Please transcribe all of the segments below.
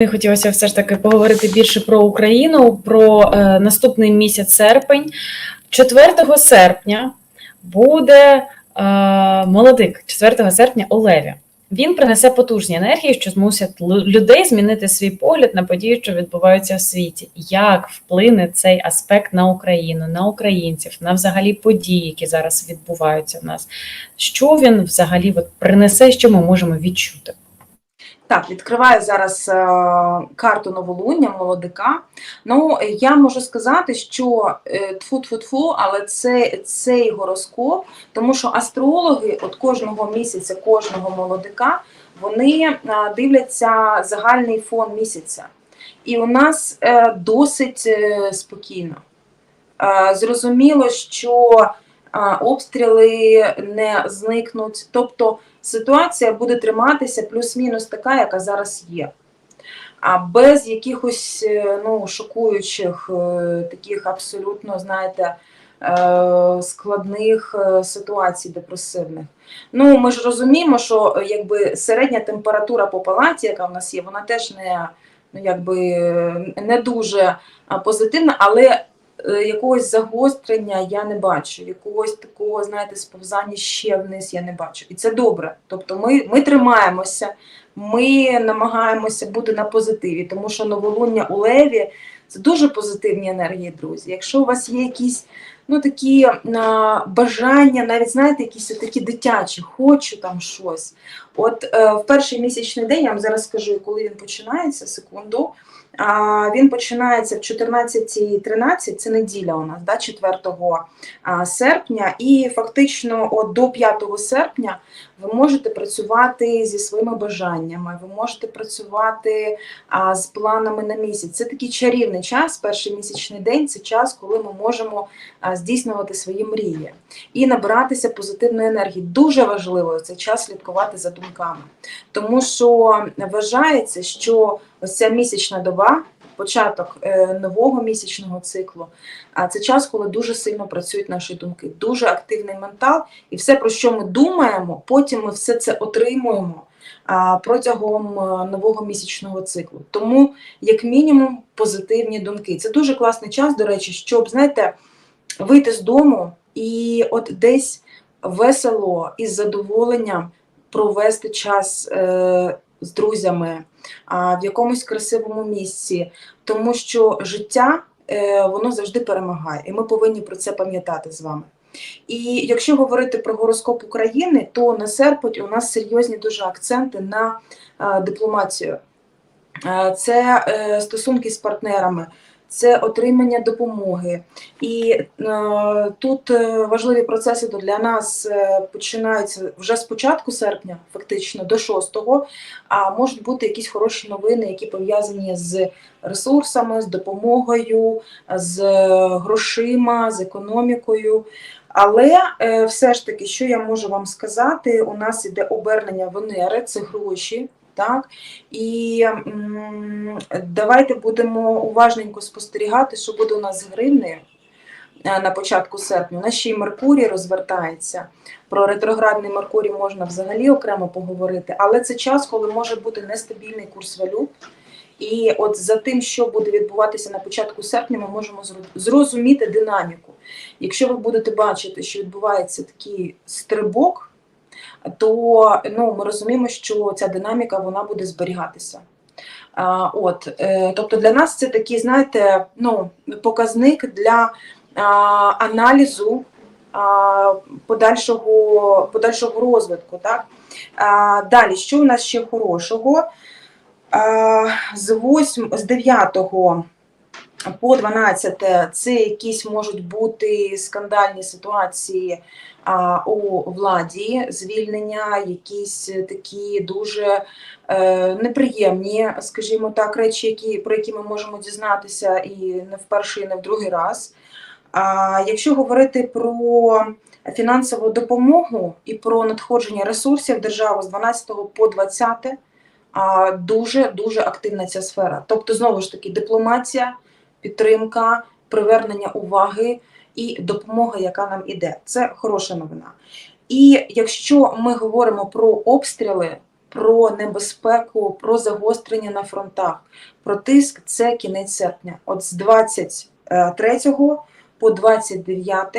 Мені хотілося все ж таки поговорити більше про Україну, про е, наступний місяць серпень. 4 серпня буде е, молодик, 4 серпня у Леві. Він принесе потужні енергії, що змусять людей змінити свій погляд на події, що відбуваються в світі. Як вплине цей аспект на Україну, на українців, на взагалі події, які зараз відбуваються в нас? Що він взагалі от принесе, що ми можемо відчути? Так, відкриваю зараз е, карту новолуння молодика. Ну, я можу сказати, що е, тфу-тфу-тфу, але це цей гороскоп, тому що астрологи от кожного місяця, кожного молодика, вони е, дивляться загальний фон місяця. І у нас е, досить е, спокійно. Е, Зрозуміло, що е, обстріли не зникнуть. Тобто ситуація буде триматися плюс-мінус така, яка зараз є. А без якихось е, ну, шокуючих, е, таких абсолютно, знаєте, е, складних ситуацій депресивних. Ну, ми ж розуміємо, що якби середня температура по палаті, яка в нас є, вона теж не, ну, якби, не дуже позитивна, але якогось загострення я не бачу, якогось такого, знаєте, сповзання ще вниз я не бачу. І це добре. Тобто ми, ми тримаємося, ми намагаємося бути на позитиві, тому що новолуння у леві це дуже позитивні енергії, друзі. Якщо у вас є якісь ну, такі а, бажання, навіть знаєте, якісь такі дитячі, хочу там щось. От е, в перший місячний день, я вам зараз скажу, коли він починається, секунду. Він починається в 14.13, це неділя у нас, да, 4 серпня, і фактично от до 5 серпня ви можете працювати зі своїми бажаннями, ви можете працювати а, з планами на місяць. Це такий чарівний час, перший місячний день це час, коли ми можемо а, здійснювати свої мрії і набиратися позитивної енергії. Дуже важливо в цей час слідкувати за думками, тому що вважається, що ось ця місячна доба. Початок е, нового місячного циклу, а це час, коли дуже сильно працюють наші думки, дуже активний ментал, і все, про що ми думаємо, потім ми все це отримуємо протягом е, нового місячного циклу. Тому, як мінімум, позитивні думки. Це дуже класний час, до речі, щоб, знаєте, вийти з дому і от десь весело і з задоволенням провести час е, з друзями в якомусь красивому місці, тому що життя е, воно завжди перемагає, і ми повинні про це пам'ятати з вами. І якщо говорити про гороскоп України, то на серпень у нас серйозні дуже акценти на е, дипломатію. Е, Це стосунки з партнерами, це отримання допомоги. І е, тут е, важливі процеси для нас е, починаються вже з початку серпня, фактично до 6-го, а можуть бути якісь хороші новини, які пов'язані з ресурсами, з допомогою, з грошима, з економікою. Але е, все ж таки, що я можу вам сказати, у нас іде обернення Венери, це гроші. Так? І давайте будемо уважненько спостерігати, що буде у нас з гривнею е, на початку серпня. У нас ще й Меркурій розвертається. Про ретроградний Меркурій можна взагалі окремо поговорити, але це час, коли може бути нестабільний курс валют. І от за тим, що буде відбуватися на початку серпня, ми можемо зрозуміти динаміку. Якщо ви будете бачити, що відбувається такий стрибок, то ну, ми розуміємо, що ця динаміка вона буде зберігатися. От, е, тобто для нас це такий, знаєте, ну, показник для аналізу подальшого, подальшого розвитку. Так? Далі, що у нас ще хорошого? З 8, з 9 по 12 це якісь можуть бути скандальні ситуації а, у владі, звільнення, якісь такі дуже е, неприємні, скажімо так, речі, які, про які ми можемо дізнатися і не в перший, і не в другий раз. А якщо говорити про фінансову допомогу і про надходження ресурсів в державу з 12 по 20, а, дуже дуже активна ця сфера. Тобто, знову ж таки, дипломатія, підтримка, привернення уваги і допомога, яка нам іде. Це хороша новина. І якщо ми говоримо про обстріли, про небезпеку, про загострення на фронтах. Про тиск це кінець серпня. От з 23 по 29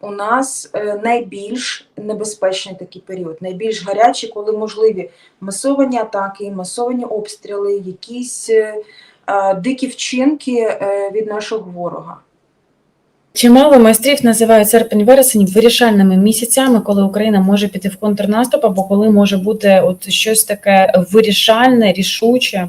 у нас е, найбільш небезпечний такий період, найбільш гарячий, коли можливі масовані атаки, масовані обстріли, якісь е, дикі вчинки е, від нашого ворога. Чимало майстрів називають серпень-вересень вирішальними місяцями, коли Україна може піти в контрнаступ, або коли може бути от щось таке вирішальне, рішуче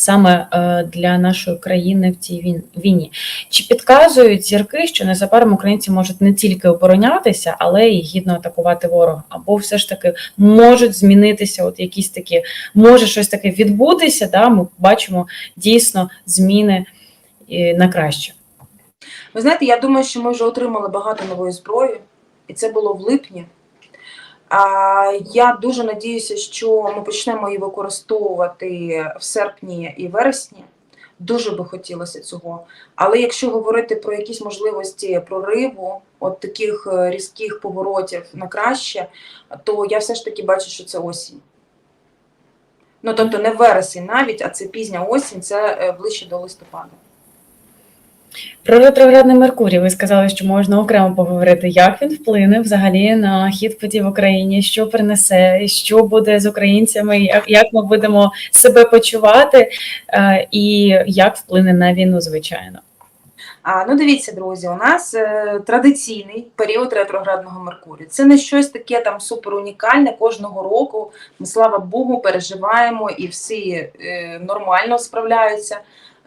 саме е, для нашої країни в цій війні. Чи підказують зірки, що незабаром українці можуть не тільки оборонятися, але й гідно атакувати ворога, або все ж таки можуть змінитися, от якісь такі, може щось таке відбутися. Да? Ми бачимо дійсно зміни на краще. Ви знаєте, я думаю, що ми вже отримали багато нової зброї, і це було в липні. Я дуже надіюся, що ми почнемо її використовувати в серпні і вересні. Дуже би хотілося цього. Але якщо говорити про якісь можливості прориву, от таких е, різких поворотів на краще, то я все ж таки бачу, що це осінь. Ну тобто не вересень навіть, а це пізня осінь, це е, ближче до листопада. Про ретроградний Меркурій ви сказали, що можна окремо поговорити, як він вплине взагалі на хід подій в Україні, що принесе, що буде з українцями, як, ми будемо себе почувати, е, і як вплине на війну, звичайно. А, ну, дивіться, друзі, у нас е, традиційний період ретроградного Меркурію. Це не щось таке там супер унікальне кожного року. Ми, слава Богу, переживаємо і всі е, нормально справляються.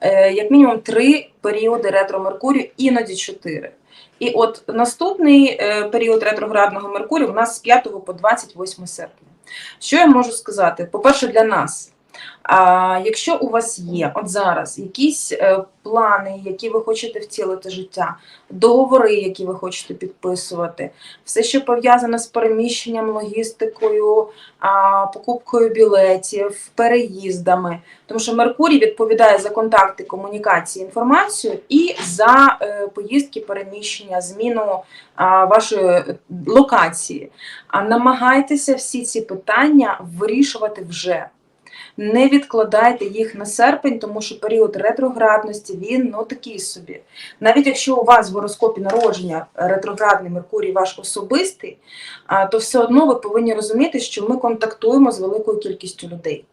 Е, як мінімум три періоди ретро Меркурію, іноді чотири. І от наступний е, період ретроградного Меркурію у нас з 5 по 28 серпня. Що я можу сказати? По-перше, для нас. А якщо у вас є от зараз якісь е, плани, які ви хочете втілити життя, договори, які ви хочете підписувати, все, що пов'язане з переміщенням, логістикою, покупкою білетів, переїздами, тому що Меркурій відповідає за контакти, комунікації, інформацію і за е, поїздки, переміщення, зміну вашої е, локації. А намагайтеся всі ці питання вирішувати вже. Не відкладайте їх на серпень, тому що період ретроградності він ну такий собі. Навіть якщо у вас в гороскопі народження ретроградний Меркурій ваш особистий, то все одно ви повинні розуміти, що ми контактуємо з великою кількістю людей.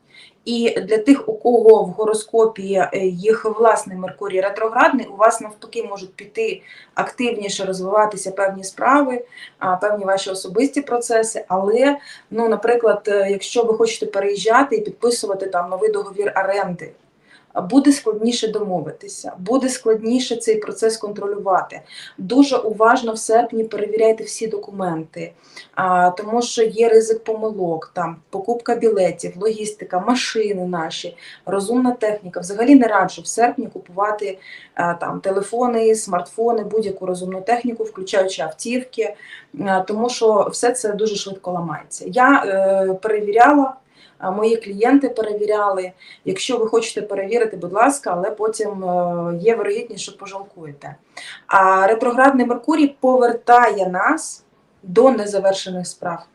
І для тих, у кого в гороскопі е, їх власний Меркурій ретроградний, у вас навпаки можуть піти активніше розвиватися певні справи, певні ваші особисті процеси. Але, ну, наприклад, е, якщо ви хочете переїжджати і підписувати там новий договір оренди, буде складніше домовитися, буде складніше цей процес контролювати. Дуже уважно в серпні перевіряйте всі документи, тому що є ризик помилок, там покупка білетів, логістика, машини наші, розумна техніка. Взагалі не раджу в серпні купувати там телефони, смартфони, будь-яку розумну техніку, включаючи автівки, тому що все це дуже швидко ламається. Я е, перевіряла. Мої клієнти перевіряли. Якщо ви хочете перевірити, будь ласка, але потім е, є вирогідність, що пожалкуєте. А ретроградний Меркурій повертає нас до незавершених справ.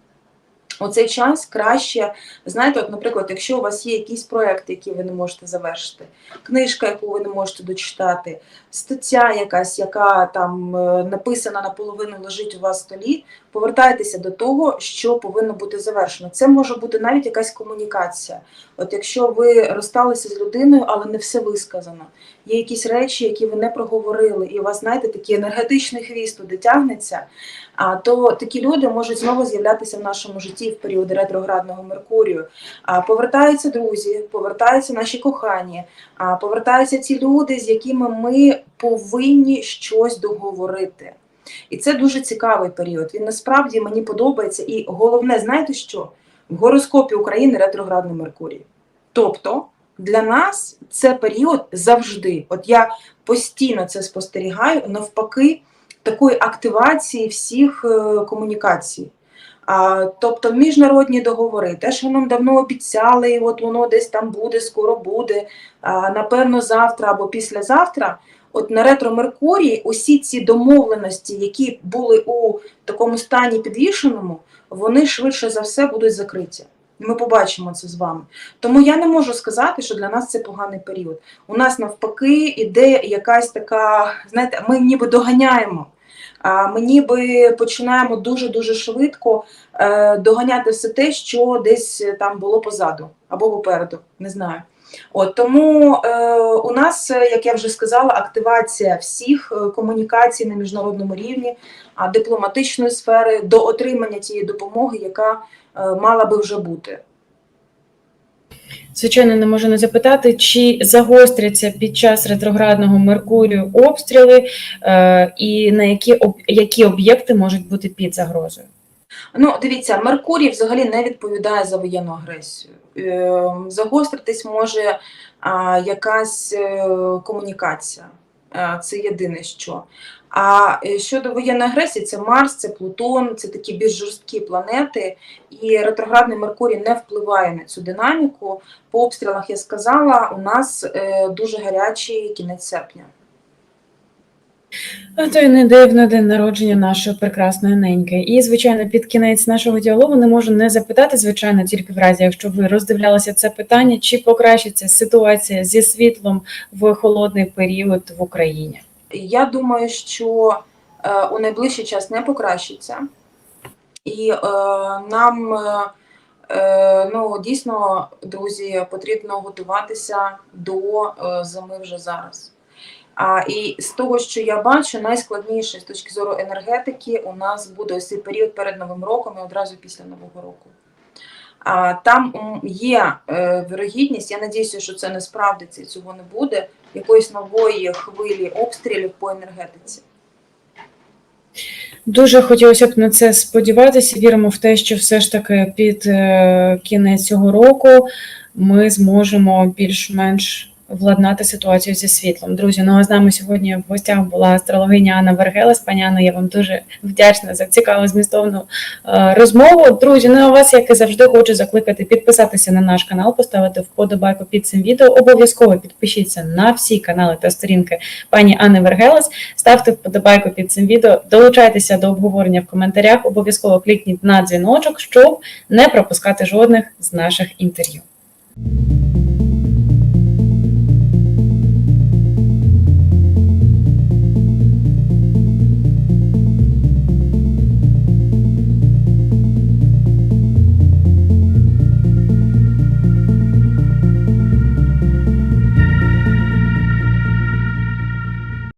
У цей час краще, знаєте, от, наприклад, якщо у вас є якісь проекти, які ви не можете завершити, книжка, яку ви не можете дочитати, стаття якась, яка там е, написана наполовину лежить у вас в столі, повертайтеся до того, що повинно бути завершено. Це може бути навіть якась комунікація. От якщо ви розсталися з людиною, але не все висказано, є якісь речі, які ви не проговорили, і у вас, знаєте, такий енергетичний хвіст туди тягнеться, а то такі люди можуть знову з'являтися в нашому житті в періоди ретроградного Меркурію. А повертаються друзі, повертаються наші кохані, а повертаються ті люди, з якими ми повинні щось договорити. І це дуже цікавий період. Він насправді мені подобається. І головне, знаєте що? В гороскопі України ретроградний Меркурій. Тобто для нас це період завжди. От я постійно це спостерігаю, навпаки, такої активації всіх е, комунікацій. А, тобто міжнародні договори, те, що нам давно обіцяли, от воно десь там буде, скоро буде, а, напевно, завтра або післязавтра. От на ретро Меркурії усі ці домовленості, які були у такому стані підвішеному, вони швидше за все будуть закриті. Ми побачимо це з вами. Тому я не можу сказати, що для нас це поганий період. У нас навпаки іде якась така, знаєте, ми ніби доганяємо. Ми ніби починаємо дуже дуже швидко е, доганяти все те, що десь там було позаду або попереду, не знаю. От тому е, у нас, е, як я вже сказала, активація всіх е, комунікацій на міжнародному рівні, а дипломатичної сфери до отримання тієї допомоги, яка е, мала би вже бути. Звичайно, не можу не запитати, чи загостряться під час ретроградного Меркурію обстріли, е, і на які об- які об'єкти можуть бути під загрозою. Ну, дивіться, Меркурій взагалі не відповідає за воєнну агресію. Е, Загостритись може якась е, комунікація. Е, Це єдине що. А е, щодо воєнної агресії, це Марс, це Плутон, це такі більш жорсткі планети, і ретроградний Меркурій не впливає на цю динаміку. По обстрілах я сказала, у нас дуже гарячий кінець серпня. А то й не дивно день народження нашої прекрасної неньки. І, звичайно, під кінець нашого діалогу не можу не запитати, звичайно, тільки в разі, якщо ви роздивлялися це питання, чи покращиться ситуація зі світлом в холодний період в Україні. Я думаю, що е, у найближчий час не покращиться, і е, нам е, е, ну, дійсно, друзі, потрібно готуватися до е, зими вже зараз. А і з того, що я бачу, найскладніше з точки зору енергетики у нас буде ось цей період перед Новим роком і одразу після Нового року. А, там є е, вірогідність, я надіюся, що це не справдиться цього не буде, якоїсь нової хвилі обстрілів по енергетиці. Дуже хотілося б на це сподіватися. Віримо в те, що все ж таки під е, кінець цього року ми зможемо більш-менш владнати ситуацію зі світлом. Друзі, ну а з нами сьогодні в гостях була астрологиня Анна Вергелес. Пані Анна, я вам дуже вдячна за цікаву змістовну е, розмову. Друзі, ну а вас, як і завжди, хочу закликати підписатися на наш канал, поставити вподобайку під цим відео. Обов'язково підпишіться на всі канали та сторінки пані Анни Вергелес. Ставте вподобайку під цим відео, долучайтеся до обговорення в коментарях. Обов'язково клікніть на дзвіночок, щоб не пропускати жодних з наших інтерв'ю.